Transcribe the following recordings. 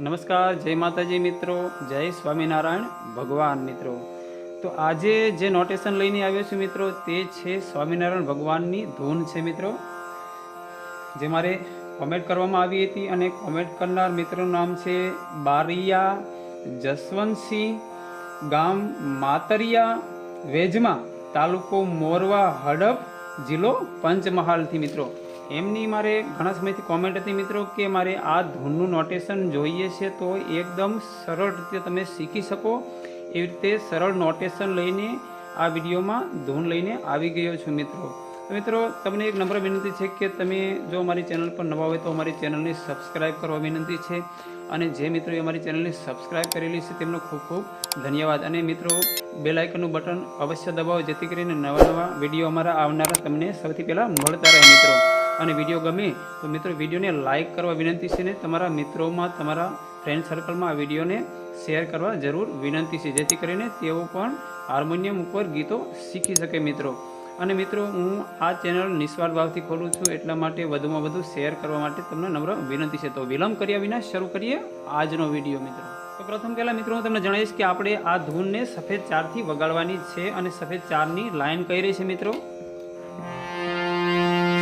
નમસ્કાર, જય માતાજી મિત્રો, જય સ્વામિનારાયણ, ભગવાન મિત્રો. તો આજે જે નોટેશન લઈને આવ્યો છું મિત્રો, તે છે સ્વામિનારાયણ ભગવાનની ધૂન છે મિત્રો. જે મારે કોમેન્ટ કરવામાં આવી હતી અને કોમેન્ટ કરનાર મિત્રોનું નામ છે બારિયા જસવંતસિંહ ગામ માતરિયા, વેજમાં, તાલુકો મોરવા, હડપ જિલ્લો પંચમહાલથી મિત્રો. એમની મારે ઘણા સમયથી કોમેન્ટ હતી મિત્રો કે મારે આ ધૂનનું નોટેશન જોઈએ છે તો એકદમ સરળ રીતે તમે શીખી શકો. એવી રીતે સરળ નોટેશન લઈને આ વિડીયોમાં ધૂન લઈને આવી ગયો છું મિત્રો. મિત્રો, તમને એક નંબર વિનંતી છે કે તમે જો અમારી ચેનલ પર નવા હોય તો અમારી ચેનલને સબસ્ક્રાઈબ કરવા વિનંતી છે. અને જે મિત્રોએ અમારી ચેનલને સબસ્ક્રાઈબ કરેલી છે તેમનો ખૂબ ખૂબ ધન્યવાદ. અને મિત્રો બેલ બટન અવશ્ય દબાવો જેથી કરીને નવા નવા વીડિયો અમારા આવનારા તમને સૌથી પહેલાં મળતા રહે મિત્રો. અને વીડિયો ગમે, તો મિત્રો વિડીયોને લાઇક કરવા વિનંતી છે ને તમારા મિત્રોમાં, તમારા ફ્રેન્ડ સર્કલમાં આ વિડીયોને શેર કરવા જરૂર વિનંતી છે. જેથી કરીને તેઓ પણ હાર્મોનિયમ ઉપર ગીતો શીખી શકે મિત્રો. અને મિત્રો, હું આ ચેનલ નિસ્વાર્થ ભાવથી ખોલું છું, એટલા માટે વધુમાં વધુ શેર કરવા માટે તમને નમ્ર વિનંતી છે. તો વિલંબ કર્યા વિના શરૂ કરીએ આજનો વીડિયો મિત્રો. તો પ્રથમ પહેલાં મિત્રો, હું તમને જણાવીશ કે આપણે આ ધૂનને સફેદ ચારથી વગાડવાની છે અને સફેદ ચારની લાઈન કઈ રહી છે મિત્રો?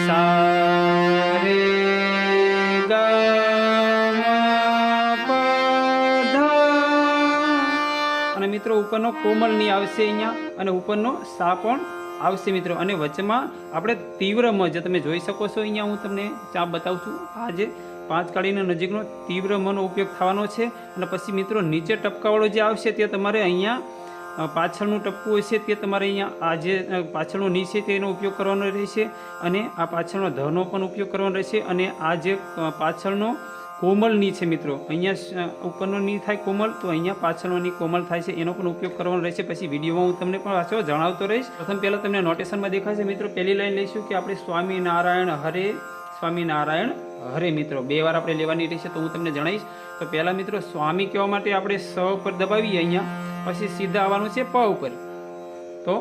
સા અને મિત્રો, ઉપરનો કોમલની આવશે અહીંયા અને ઉપરનો સા પણ આવશે મિત્રો. અને વચમાં આપણે તીવ્ર મ જે તમે જોઈ શકો છો અહીંયા, હું તમને ચાપ બતાવું છું. આ જે પાંચ કાળીના નજીકનો તીવ્ર મનો ઉપયોગ થવાનો છે. અને પછી મિત્રો, નીચે ટપકાવાળો જે આવશે તે તમારે અહીંયા પાછળનું ટપકું હશે તે તમારે અહીંયા આ જે પાછળનું ની છે તેનો ઉપયોગ કરવાનો રહેશે અને આ પાછળનો ધનો પણ ઉપયોગ કરવાનો રહેશે અને આ જે પાછળનો કોમલની છે મિત્રો, અહીંયા ઉપરનો ની થાય કોમલ તો અહીંયા પાછળનો ની કોમલ થાય છે, એનો પણ ઉપયોગ કરવાનો રહેશે. પછી વિડીયોમાં હું તમને પણ પાછો જણાવતો રહીશ. પ્રથમ પહેલાં તમને નોટેશનમાં દેખાશે મિત્રો, પહેલી લાઈન લઈશું કે આપણે સ્વામિનારાયણ હરે સ્વામિનારાયણ હરે મિત્રો, બે વાર આપણે લેવાની રહેશે તો હું તમને જણાવીશ. તો પહેલાં મિત્રો, સ્વામી કહેવા માટે આપણે સ પર દબાવીએ અહીંયા. પછી સીધા આવવાનું છે પ ઉપર. તો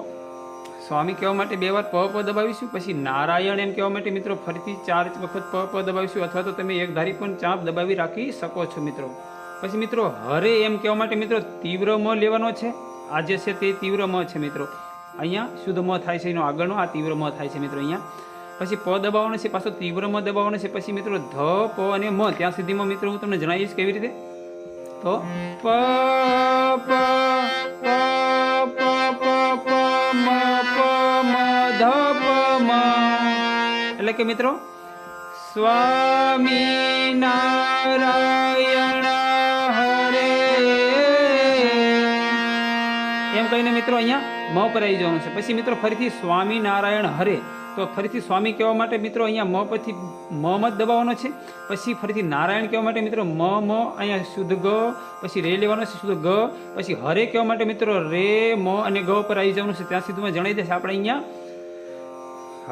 સ્વામી કહેવા માટે બે વાર પ પ દબાવીશું, પછી નારાયણ એમ કહેવા માટે મિત્રો ફરીથી ચાર વખત પ પ દબાવીશું, અથવા તો તમે એક ધારી પણ ચાંપ દબાવી રાખી શકો છો મિત્રો. પછી મિત્રો હરે એમ કહેવા માટે મિત્રો તીવ્ર મ લેવાનો છે. આ જે છે તે તીવ્ર મ છે મિત્રો. અહીંયા શુદ્ધ મ થાય છે એનો આગળનો, આ તીવ્ર મ થાય છે મિત્રો અહીંયા. પછી પ દબાવવાનો છે, પાછો તીવ્ર મ દબાવવાનો છે, પછી મિત્રો ધ, પ અને મ. ત્યાં સુધીમાં મિત્રો હું તમને જણાવીશ કેવી રીતે? તો પ પ એટલે કે મિત્રો, સ્વામી નારાયણ હરે. એમ કહીને મિત્રો અહીંયા મ પર આવી જવાનું છે. પછી મિત્રો ફરીથી સ્વામી નારાયણ હરે. તો ફરીથી સ્વામી કહેવા માટે મિત્રો અહીંયા મ પરથી મ મત દબાવવાનો છે. પછી ફરીથી નારાયણ કહેવા માટે મિત્રો મ મ, અહીંયા શુદ્ધ ગ, પછી રે લેવાનો છે શુદ્ધ ગ. પછી હરે કહેવા માટે મિત્રો રે, મ અને ગ પર આવી જવાનું છે. ત્યાં સુધીમાં જણાવી દેશે આપણે અહીંયા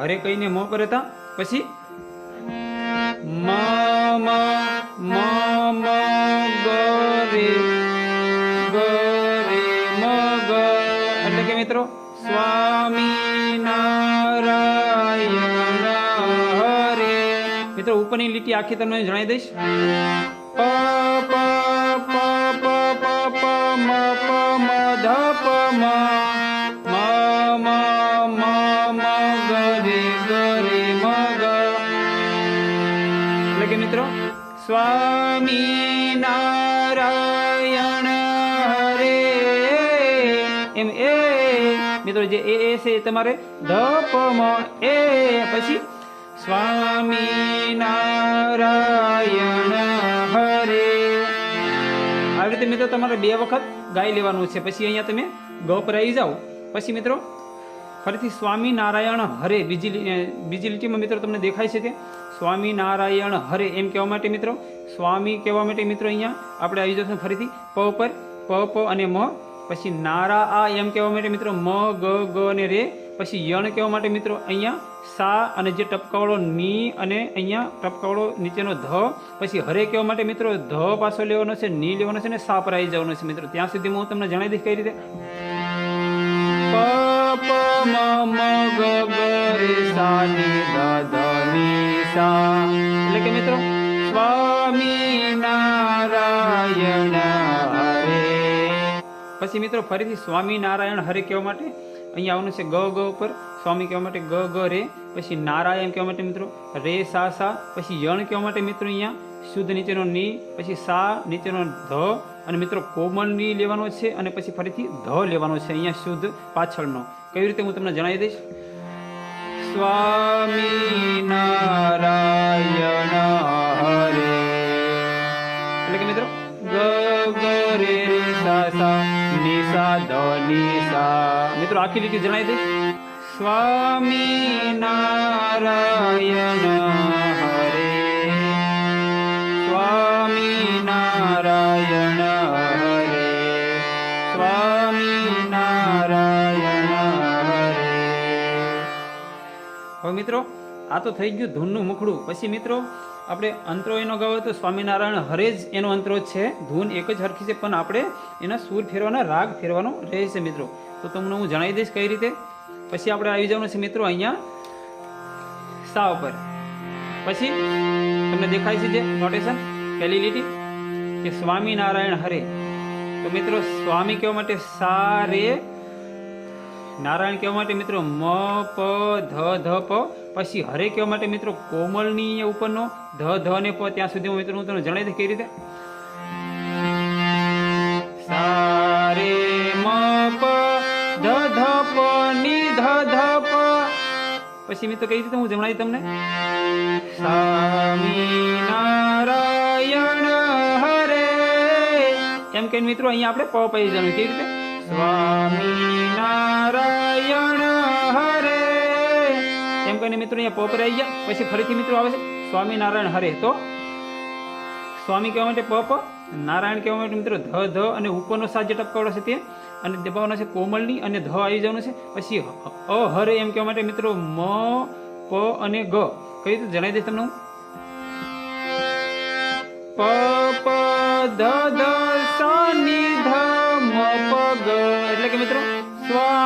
હરે કહીને મ પર હતા. પછી? એટલે કે મિત્રો સ્વામી નારાયણ હરે. મિત્રો, ઉપરની લીટી આખી તમને જણાવી દઈશ. પ કે મિત્રો? સ્વામી નારાયણ હરે. એમ એ. મિત્રો, જે એ એ છે તમારે ધ પ મ, એ. પછી સ્વામી નારાયણ હરે. આવી રીતે મિત્રો તમારે બે વખત ગાઈ લેવાનું છે. પછી અહીંયા તમે ગ પર આવી જાઓ. પછી મિત્રો, ફરીથી સ્વામી નારાયણ હરે. બીજી બીજી લીટીમાં મિત્રો તમને દેખાય છે તે સ્વામી નારાયણ હરે એમ કહેવા માટે મિત્રો, સ્વામી કહેવા માટે મિત્રો અહીંયા આપણે આવી જશું ફરીથી. પ પર, પ પ અને મ, પછી નારા, આ એમ કહેવા માટે મિત્રો, મ, ગ ગ અને રે, પછી યણ કહેવા માટે મિત્રો અહીંયા સા અને જે ટપકાવાળો ની અને અહીંયા ટપકાવાળો નીચેનો ધ, પછી હરે કહેવા માટે મિત્રો ધ પાછો લેવાનો છે, ની લેવાનો છે ને સા પર આવી જવાનો છે મિત્રો. ત્યાં સુધી હું તમને જણાવી દઈશ કઈ રીતે? પ મ, ગ ગ, રે, સા, ની, ધ ધ, ની. સા એટલે કે મિત્રો, સ્વામી નારાયણ હરે. પછી મિત્રો, ફરીથી સ્વામી નારાયણ હરે કહેવા માટે અહીંયા આવવાનું છે ગ ગ ઉપર. સ્વામી કહેવા માટે ગ ગ, રે. પછી નારાયણ કહેવા માટે મિત્રો, રે, સા સા. પછી યણ કહેવા માટે મિત્રો અહીંયા શુદ્ધ નીચેનો ની, પછી સા નીચેનો ધ. અને મિત્રો, કોમનની લેવાનો છે અને પછી ફરીથી ધ લેવાનો છે અહીંયા શુદ્ધ પાછળનો. કેવી રીતે હું તમને જણાવી દઈશ? સ્વામી નારાયણ હરે. એટલે કે મિત્રો ગરે સા સા ની સા. ધ મિત્રો, આખી લીટી જણાવી દઈશ. સ્વામી નારાયણ હવે મિત્રો, આ તો થઈ ગયું ધૂનનું મુખડું. પછી મિત્રો, આપણે અંતરો એનો ગાવો તો સ્વામિનારાયણ હરે જ એનો અંતરો છે. ધૂન એક જ હરખી છે, પણ આપણે એના સૂર ફેરવાના રાગ ફેરવાનો રહે છે મિત્રો. તો તમને હું જણાવી દઈશ કઈ રીતે? પછી આપણે આવી જવાનું છે મિત્રો અહીંયા સા ઉપર પછી તમને દેખાય છે જે નોટેશન પહેલી લીટી કે સ્વામિનારાયણ હરે. તો મિત્રો, સ્વામી કહેવા માટે સા રે નારાયણ કહેવા માટે મિત્રો મ, પ, ધ ધ, પ, પછી હરે કહેવા માટે મિત્રો કોમલની ઉપરનો ધ ધ ને પ ત્યાં સુધીમાં મિત્રો હું તમને જણાવી દઉં કઈ રીતે? સા મ, પ, ધ ધ, પ ધ ધ પછી મિત્રો કઈ રીતે હું જણાવી તમને? સ્વામિનારાયણ હરે. એમ કહીને મિત્રો અહીંયા આપણે પ પૈ જવાનું કેવી રીતે? સ્વામિનારાયણ હરે. એમ કહીને મિત્રો અહીંયા પોપર રહી ગયા. પછી ફરીથી મિત્રો આવે છે. સ્વામિનારાયણ હરે. તો સ્વામી કહેવા માટે પપ, નારાયણ કહેવા માટે મિત્રો ધ ધ અને ઉપરનો જે ટપકાવડો છે તે. અને દબાવવાનો છે કોમળની અને ધ આવી જવાનું છે. પછી અ, હરે એમ કહેવા માટે મિત્રો મ, પ અને ગ. કઈ રીતે? જણાવી દઈશ તમને હું. પ પ, ધ ધ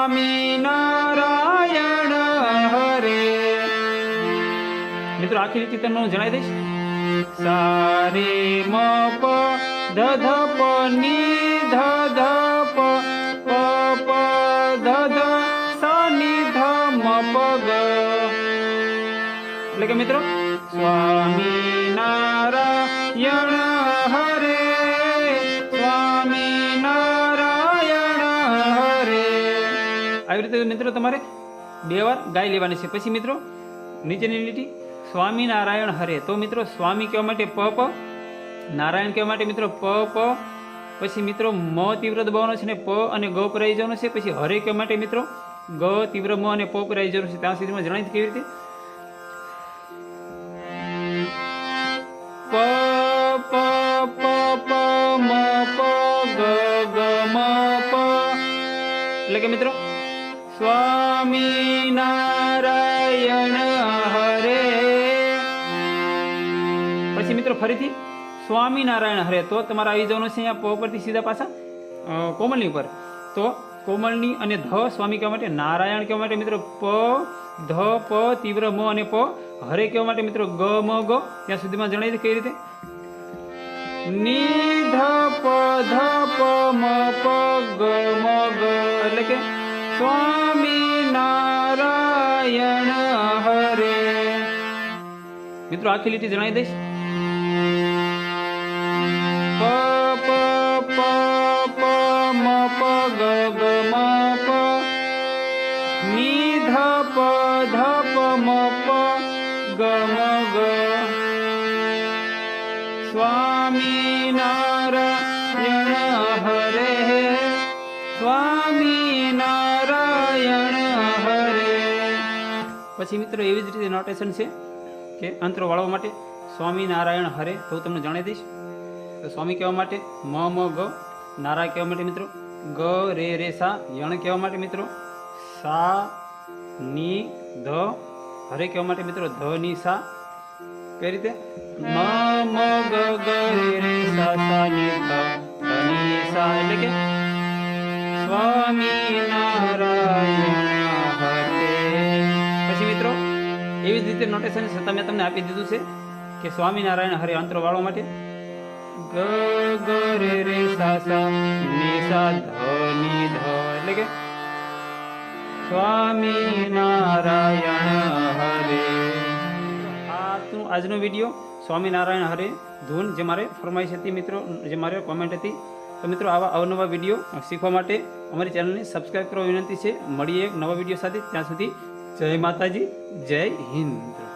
સ્વામી નારાયણ, હરે મિત્રો, આખી રીતે તમને હું જણાવી દઈશ. સા રે મ પ ધ ધ પ ની ધ ધ પ પ પ ધ ધ સા ની ધ મ પ ગ એટલે કે મિત્રો, સ્વામી આવી રીતે મિત્રો તમારે બે વાર ગાઈ લેવાની છે. પછી મિત્રો, નીચેની લીટી સ્વામિનારાયણ હરે. તો મિત્રો, સ્વામી કહેવા માટે પ પ, નારાયણ કહેવા માટે મિત્રો પ પ, પછી મિત્રો મ તીવ્ર દબાવવાનો છે ને પ અને ગ પર આવી જવાનું છે. પછી હરે કહેવા માટે મિત્રો ગ, તીવ્ર, મ અને પ પર જવાનું છે. ત્યાં સુધીમાં જણાવી કેવી રીતે? પ પ પ પ, મ, પ ગ, મ, પ. એટલે કે મિત્રો સ્વામી નારાયણ હરે. પછી મિત્રો ફરીથી સ્વામિનારાયણ હરે. તો તમારે આવી જવાનું છે અહીંયા પ પરથી સીધા પાછા કોમલની ઉપર. તો કોમલની અને ધ સ્વામી કહેવા માટે નારાયણ કહેવા માટે મિત્રો પ ધ પ તીવ્ર મ અને પ. હરે કહેવા માટે મિત્રો ગ મ ગ. ત્યાં સુધીમાં જણાવી દે કઈ રીતે? ની ધ પ ધ પ મ પ ગ મ ગ. એટલે કે સ્વામી નારાયણ હરે મિત્રો આખી લીટી જણાવી દઈશ પ પ પ પ મ પ ગ ગ મ પ ની ધ પ ધ પ મ પ ગ મ ગ સ્વામી નારાયણ પછી મિત્રો એવી જ રીતે નોટેશન છે કે અંતરો વાળવા માટે સ્વામિનારાયણ હરે તો હું તમને જણાવી દઈશ. તો સ્વામી કહેવા માટે મ મ, ગ, નારાયણ કહેવા માટે મિત્રો, ગ, રે રે, સા, યણ કહેવા માટે મિત્રો, સા, ની, ધ, હરે કહેવા માટે મિત્રો, ધ, ની, સા. કઈ રીતે? મ મ, ગ ગ, રે રે, સા સા, ની, ધ ની, સા, એટલે કે સ્વામી નારાયણ એવી જ રીતે નોટેશન છતાં મેં તમને આપી દીધું છે કે સ્વામિનારાયણ હરે અંતરો વાળવા માટે. ગ ગ રે રે સા સા ની સા ધ ની ધ એટલે કે સ્વામિનારાયણ હરે. આ તું આજનો વીડિયો સ્વામિનારાયણ હરે ધૂન જે મારે ફરમાઈશ હતી મિત્રો જે મારે કોમેન્ટ હતી. તો મિત્રો આવા અવનવા વીડિયો શીખવા માટે અમારી ચેનલને સબસ્ક્રાઈબ કરવા વિનંતી છે. મળીએ એક નવા વીડિયો સાથે. ત્યાં સુધી જય માતાજી જય હિન્દ.